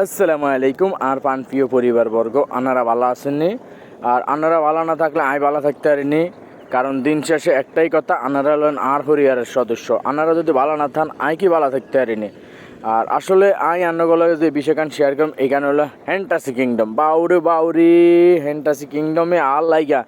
আসসালামু আলাইকুম, আর পান প্রিয় পরিবারবর্গ আনারা ভালো আসেননি আর আনারা ভালো না থাকলে আমি ভালো থাকতে পারিনি, কারণ দিন শেষে একটাই কথা আনারা হলেন আর হরিয়ারের সদস্য। আনারা যদি ভালো না থান আয় কি ভালো থাকতে পারিনি? আর আসলে আই আন্নগুলো যে বিষয়খান শেয়ার করলাম এখানে হলো হ্যান্টাসি কিংডম বাউরে, বাউরি হ্যান্টাসি কিংডমে আর লাইগা।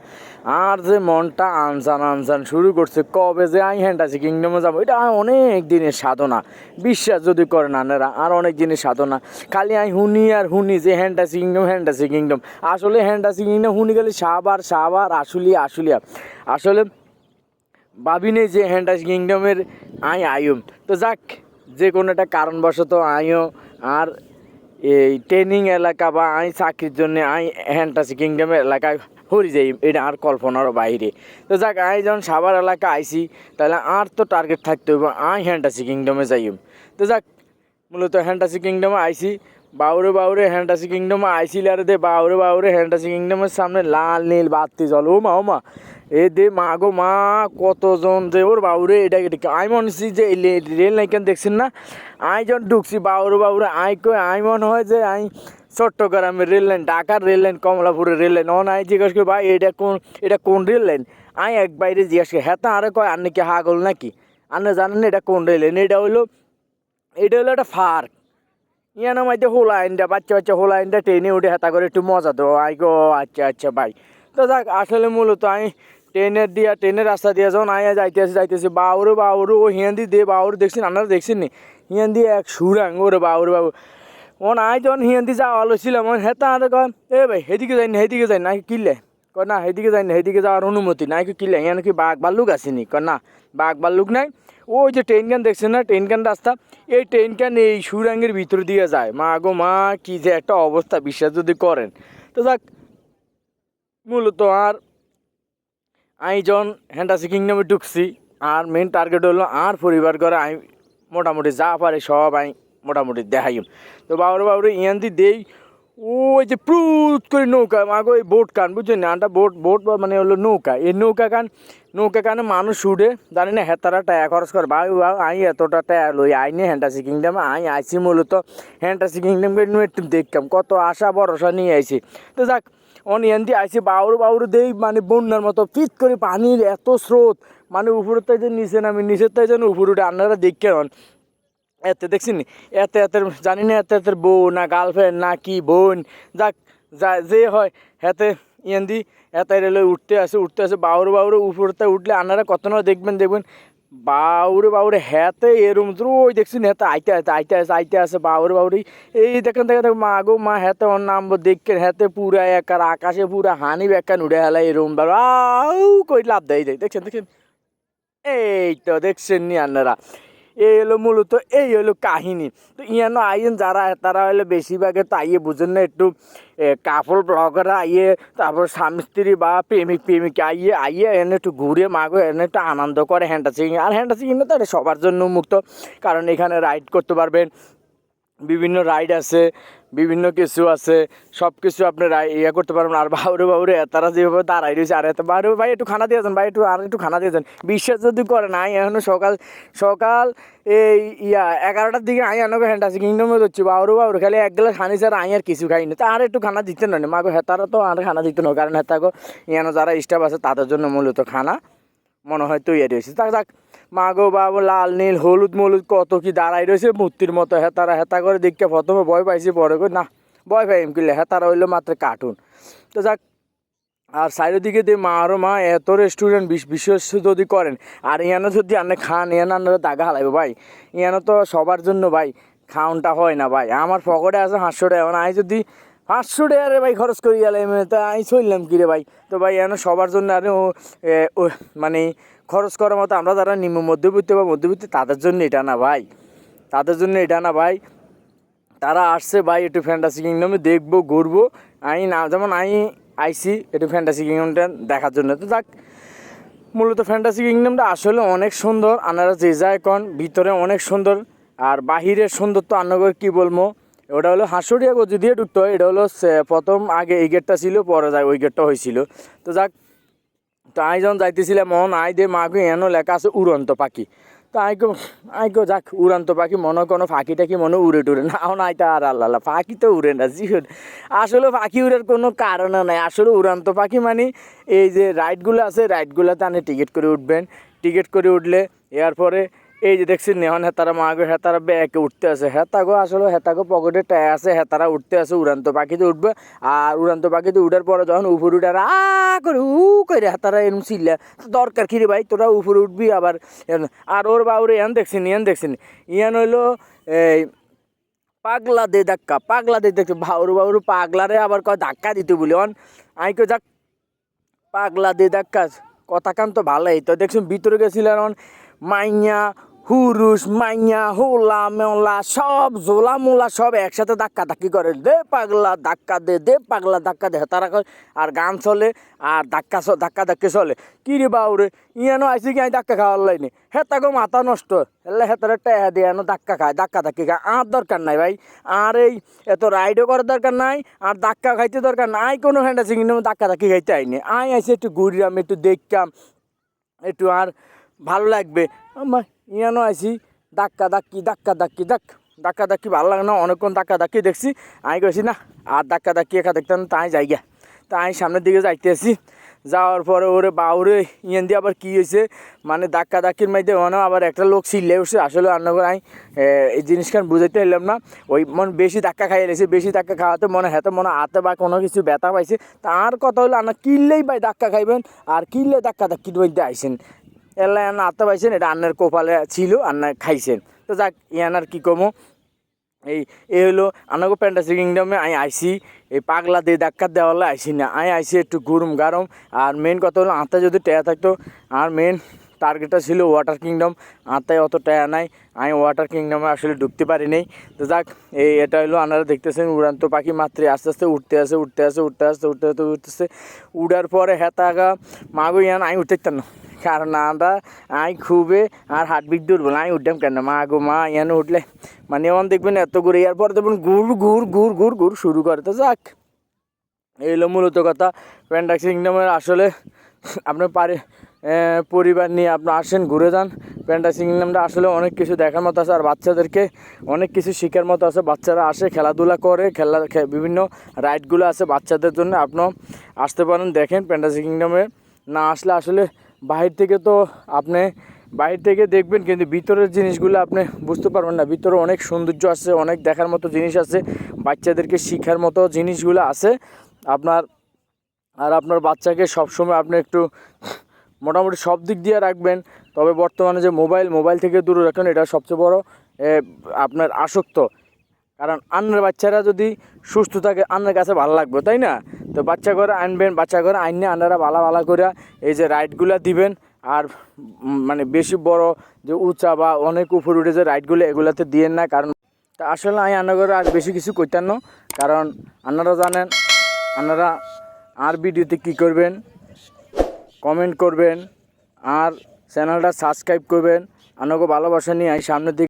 আর যে মনটা আনসান আনসান শুরু করছে, কবে যে আই হ্যান্টাসি কিংডমে যাব, এটা অনেক দিনের সাধনা। বিশ্বাস যদি করেন আনারা, আর অনেক দিনের সাধনা। খালি আই হুনি আর হুনি যে হ্যান্টাসি কিংডম হ্যান্টাসি কিংডম আসলে হ্যান্টাসি কিংডম হুনি গেলে সাবার সাবার আসুলিয়া আসুলিয়া আসলে ভাবি নেই যে হ্যান্টাস কিংডমের আই আয়ুম। তো যাক যে কোনো একটা কারণবশত আইও আর এই ট্রেনিং এলাকা বা আই চাকরির জন্য আই হ্যান্টাসি কিংডমের এলাকায় হরি যাই এটা আর কল্পনার বাইরে। তো যাক, আই যখন সাবার এলাকা আইসি তাহলে আর তো টার্গেট থাকতে হবে আই হ্যান্টাসি কিংডমে যাইম। তো যাক, মূলত হ্যান্টাসি কিংডমে আইসি বাউরে বাউরে হ্যান্টাসি কিংডমে আইসিল আর দে, বাউরে বাউরে হ্যান্টাসি কিংডমের সামনে লাল, নীল বাতি জল ও মা ও মা। এ দে মা গো মা, কতজন যে ওর বাউরে, এটা আই মনে হচ্ছি যে রেল লাইন দেখছেন না? আই যখন ঢুকছি বাউরে বাউরে, আই কই আই মনে হয় যে আই চট্টগ্রামের রেল লাইন, ঢাকার রেল লাইন, কমলাপুরের রেল লাইন। অন আই জিজ্ঞাসা করি, ভাই, এটা কোন এটা কোন রেল লাইন? আই এক বাইরে জিজ্ঞাসা করি হ্যাঁ আরে কয় আর নাকি হাগল নাকি? জানেন না এটা কোন রেল লাইন, এটা হলো এটা হলো একটা ফার্ক ইয়ানো মাইতে হোলা আইনটা বাচ্চা বাচ্চা হোলা আইনটা ট্রেনে উঠে হেতা করে একটু মজা তো আই গো আচ্ছা আচ্ছা ভাই তো যাক, আসলে মূলত আমি ট্রেনের দিয়া ট্রেনের রাস্তা দিয়ে যখন আয়া যাইতেছি যাইতেছি, বাউরে বাউরে, ও হিয়ান্দি দে, বাউরে দেখছেন আপনারা দেখছেন নি? হিয়ান্দি এক সুরাং, ওরে বাউরে, বাবু। ওন আই যখন হিয়ান্দি যাওয়া ছিলাম হেতা আরে এ ভাই, হেদিকে যাই না হেদিকে যাই না কিনলে কয়, না হেদিকে যাই না হেদিকে যাওয়ার অনুমতি নাই। কিনলে ইয়ান কি বাঘ ভাল্লুক আসেনি? কয়, না, বাঘ ভাল্লুক নাই। ওই যে ট্রেন গান দেখছেন না, ট্রেন গান রাস্তা, এই ট্রেন গান এই সুরাঙ্গের ভিতর দিয়ে যায়। মা গো, মা, কি যে একটা অবস্থা, বিশ্বাস যদি করেন। তো যাক, মূলত আর আমি যখন হ্যান্টাসি কিংডমে ঢুকছি, আর মেন টার্গেট হলো আর পরিবার করে আমি মোটামুটি যা পারে সব আমি মোটামুটি দেখাই তো বাবুরে বাবুরে ইয়ান্দি দেই ওই যে প্রুত করে নৌকা, মাগো এই বোট কান বুঝছেন না? আনটা বোট বোট মানে হলো নৌকা। এই নৌকা কান, নৌকা কানে মানুষ উঠে, জানি না হেতারা টায়া খরচ করে। ভাই আই এতটা টায়া লই আইনি হ্যান্টাসি কিংডম আই আইসি মূলত হ্যান্টাসি কিংডমকে একটু দেখতাম। কত আশা, ভরসা নিয়ে আইছি। তো যাক অনিয়ন্তি আইসি বাউরু বাউরু দেই মানে বন্যার মতো ফিট করে পানির এত স্রোত। মানে উপরের তাই যে নিচে নামি নিচের তাই যেন উপরে উঠে, আপনারা দেখে হন। এতে দেখছেন এতে এতের জানি না এতে এতের বউ না গার্লফ্রেন্ড না কি বোন, যাক, যা যে হয় হেতে ইয়ান্দি, এতে রেলে উঠতে আসে উঠতে আসে, বাউরে বাউরে উপরতে উঠলে আপনারা কত না দেখবেন দেখবেন, বাউরে বাউরে হেতে এরম ওই দেখছেন হেতে আইতে আছে আইতে আছে আইতে আছে বাউরে বাউরি, এই দেখেন দেখেন দেখেন, মা গো, মা হেতে ওর নাম দেখেন, হেতে পুরা একার, আকাশে পুরা হানি বেকান উড়ে হেলা এরম বারো আউ, কই লাভ দেয় দেখছেন দেখেন এই তো দেখছেন নি আপনারা এই হলো মূলত, এই হলো কাহিনী। তো ইয়ানো আইন যারা তারা হলো বেশিরভাগে তো আইয়ে বুঝেন না একটু কাপড় ব্লগাররা আইয়ে, তারপর স্বামী স্ত্রী বা প্রেমিক প্রেমিক আইয়ে আইয়ে এনে একটু ঘুরে মাগো এনে একটু আনন্দ করে হ্যান্ডা সিং আর হ্যান্ডা সিং তো সবার জন্য মুক্ত। কারণ এখানে রাইড করতে পারবেন বিভিন্ন রাইড আছে, বিভিন্ন কিছু আছে সব কিছু আপনি ইয়ে করতে পারবেন। আর বাবুরে বাবুরে তারা যেভাবে দাঁড়াই রয়েছে, আর এত বাবু ভাই, একটু খানা দিয়েছেন ভাই, একটু, আর একটু খানা দিয়েছেন বিশ্বাস যদি করে না এখনও সকাল সকাল এই ইয়া এগারোটার দিকে আই আনকে হ্যান্ড আছে কিংডমে হচ্ছে বাবুরে বাবুরে খালি এক গ্লাস খানি স্যার আই আর কিছু খাইনি তা আর একটু খানা দিতে না মাগো, হেতারা তো আর খানা দিতে না, কারণ হেতাগো, ইয়ানো যারা স্টাফ আছে, তাদের জন্য মূলত খানা, মনে হয় তৈরি হয়েছে। তাক যাক মা গো বাবু লাল নীল হলুদ মলুদ কত কি দাঁড়াই রয়েছে মূর্তির মতো হেতারা হেতা করে দেখে প্রথমে ভয় পাইছি পরে করে না ভয় পাই এম কিনলে হেতারা হইল মাত্র কার্টুন তো যাক আর সাইডের দিকে দিয়ে মা আরও মা এত রেস্টুরেন্ট বিশেষ যদি করেন আর ইয়ানো যদি আপনি খান ইয়ানো আপনারা দাগা হালাইবে ভাই। ইয়ানো তো সবার জন্য ভাই খাওনটা হয় না ভাই। আমার পকেটে আছে পাঁচশো টাকা মানে আমি যদি পাঁচশো টাকা রে ভাই খরচ করি গেলে তা আমি চললাম কি রে ভাই? তো ভাই এখানে সবার জন্য আর ও, মানে খরচ করার মতো আমরা যারা নিম্ন মধ্যবিত্ত বা মধ্যবিত্ত, তাদের জন্য এটা না ভাই। তাদের জন্য এটা না ভাই। তারা আসছে ভাই একটু ফ্যান্টাসি কিংডমে দেখব, ঘুরবো। আমি না, যেমন আমি আইসি একটু ফ্যান্টাসি কিংডমটা দেখার জন্য। তো যাক, মূলত ফ্যান্টাসি কিংডমটা আসলে অনেক সুন্দর আপনারা যে যায় কন, ভিতরে অনেক সুন্দর, আর বাহিরের সুন্দর তো আন্নগর কী বলব? ওটা হলো হাঁসুরিয়া গজি দিয়ে ঢুকতে হয়, এটা হলো প্রথম আগে এই গেটটা ছিল, পরে যায় ওই গেটটা হয়েছিল। তো যাক তো যখন যাইতেছিলাম মন আই দে মাকে এন লেখা আছে উড়ন্ত পাখি। তো আইকো আইকো যাক, উড়ন্ত পাখি, মনে কোনো ফাঁকি টাকি মনে উড়ে টুড়ে। না নাই তা আর আল্লাহ পাখি তো উড়ে না, জিহন। আসলে পাখি উড়ার কোনো কারণ নাই। আসলে উড়ান্ত পাখি মানে এই যে রাইডগুলো আছে রাইডগুলোতে আপনি টিকিট করে উঠবেন। টিকিট করে উঠলে, এরপরে এই যে দেখছেন নেহন হেতারা, মাগো হেতারা ব্যাকে উঠতে আছে। হেতাগো আসলে, হেতাগো পকেটে টায় আছে, হেতারা উঠতে আছে, উড়ান্ত পাখিতে উঠবে। আর উড়ান্ত পাখিতে উঠার পরে যখন উপরে উঠার আ করে উ করে হেতারা এরম চিল্লা দরকার কি রে ভাই? তোরা উপরে উঠবি আবার আর ওর বাউরে ইয়ান দেখছি ইয়ান দেখছেন। ইয়ান হইল, এই পাগলা দে ধাক্কা, পাগলা দে দেখছে। বাউরু বাউরু পাগলারে আবার কয় ধাক্কা দিতে বলি, অন। আইকো যাক, পাগলা দে ধাক্কা কথা কান তো ভালোই। তো দেখছি ভিতরে গেছিলেন মাইয়া, হুরুস, মাইয়া, হোলা মেলা সব জোলা মোলা সব একসাথে ধাক্কা ধাক্কি করে। দে পাগলা, ধাক্কা দে দে পাগলা, ধাক্কা দে, তারা কয়, আর গান চলে, আর ধাক্কা ধাক্কা ধাক্কি চলে। কি রে বাউরে, ইয়ানো আইসি কি আমি ধাক্কা খাওয়ার লাইনি? হেতাগো মাথা নষ্ট এলে হেতারে টেহা দিয়ে এনো ধাক্কা খায়, ধাক্কা ধাক্কি খায়। আর দরকার নাই ভাই, আর এই এত রাইডও করার দরকার নাই, আর ধাক্কা খাইতে দরকার নাই কোনো হ্যান্ডা সিঙ্গি ধাক্কা ধাক্কি খাইতে আইনি। আই আইসি একটু ঘুরিলাম একটু দেখতাম একটু আর ভালো লাগবে। আমার ইয়ানো আইসি ধাক্কা ধাক্কি ধাক্কা ধাক্কি ধাক ধাক্কা ধাক্কি ভালো লাগে না, অনেকক্ষণ ধাক্কা ধাক্কি দেখছি। আমি কইছি, না, আর ধাক্কা ধাক্কি একা দেখতাম তাই যাই গা তাই সামনের দিকে যাইতে আসি যাওয়ার পরে ওরে বাউরে, ইয়ান দিয়ে আবার কী হয়েছে মানে ধাক্কা ধাক্কির মধ্যে মনে আবার একটা লোক সিলে উঠছে। আসলে রান্না করে আমি এই জিনিসখান বুঝাইতে এলাম না। ওই মন বেশি ধাক্কা খাইয়ে লেছে বেশি ধাক্কা খাওয়াতে মনে হাতে মনে হাতে বা কোনো কিছু ব্যথা পাইছে। তার কথা হলো, আনা কিনলেই ভাই ধাক্কা খাইবেন, আর কিনলে ধাক্কা ধাক্কির মধ্যে আইসেন। এলা আনা হাতে পাইছেন, এটা আন্নার কপালে ছিল, আন্না খাইছেন। তো যাক ইয়ানার কী কমো। এই এ হলো আনাগো প্যান্টাসি কিংডমে আমি আইসি এই পাগলা দিয়ে ধাক্কা দেওয়ালে আইসি না। আমি আইসি একটু গরম গারম। আর মেন কথা হলো আত্মা যদি টেয়া থাকতো, আর মেন টার্গেটটা ছিল ওয়াটার কিংডম আত্মায় অত টেয়া নাই। আমি ওয়াটার কিংডমে আসলে ঢুকতে পারি নাই। তো যাক, এই এটা হলো আপনারা দেখতেছেন, উড়ান্ত পাখি মাত্রে আস্তে আস্তে উঠতে আসে উঠতে আসে উঠতে আসতে উঠতে আসতে উঠতেছে উড়ার পরে হেতাগা, মাগো ইয়ান আমি উঠতে না। কারণ আমরা আই খুবে, আর হার্টবিট দুর্বল আমি উঠতাম কেন? মা গো, মা, ইয়ানো উঠলে। মানে এমন দেখবেন এত ঘুরে ইয়ার পর দেখবেন ঘুর ঘুর ঘুর ঘুর ঘুর শুরু করে। তো যাক, এই মূলত কথা। প্যান্ডাক্স কিংডমের আসলে আপনার পারে পরিবার নিয়ে আপনি আসেন, ঘুরে যান। প্যান্ডাক্স কিংডমটা আসলে অনেক কিছু দেখার মতো আছে, আর বাচ্চাদেরকে অনেক কিছু শেখার মতো আছে। বাচ্চারা আসে, খেলাধুলা করে, খেলা বিভিন্ন রাইডগুলো আছে বাচ্চাদের জন্য। আপনিও আসতে পারেন, দেখেন প্যান্ডাক্স কিংডমে না আসলে আসলে বাহির থেকে তো আপনি বাইরে থেকে দেখবেন, কিন্তু ভিতরের জিনিসগুলো আপনি বুঝতে পারবেন না। ভিতরে অনেক সৌন্দর্য আছে, অনেক দেখার মতো জিনিস আছে, বাচ্চাদেরকে শিখার মতো জিনিসগুলো আছে। আপনার, আর আপনার বাচ্চাকে সবসময় আপনি একটু মোটামুটি সব দিক দিয়ে রাখবেন, তবে বর্তমানে যে মোবাইল মোবাইল থেকে দূরে রাখেন, এটা সবচেয়ে বড় আপনার আসক্ত। কারণ আন্নার বাচ্চারা যদি সুস্থ থাকে, আন্নার কাছে ভালো লাগবে, তাই না? তো বাচ্চা করে আনবেন, বাচ্চা করে আইনে আন্নারা ভালো ভালো করে এই যে রাইডগুলো দিবেন। আর মানে বেশি বড় যে উঁচা বা অনেক উপরে উঠে যে রাইডগুলো, এগুলাতে দিয়েন না। কারণ, তা আসলে আমি আন্না করে আর বেশি কিছু করতেন না। কারণ আন্নারা জানেন আপনারা আর ভিডিওতে কী করবেন? কমেন্ট করবেন। আর চ্যানেলটা সাবস্ক্রাইব করবেন। আপনাকে ভালোবাসা নিয়ে আমি সামনের দিকে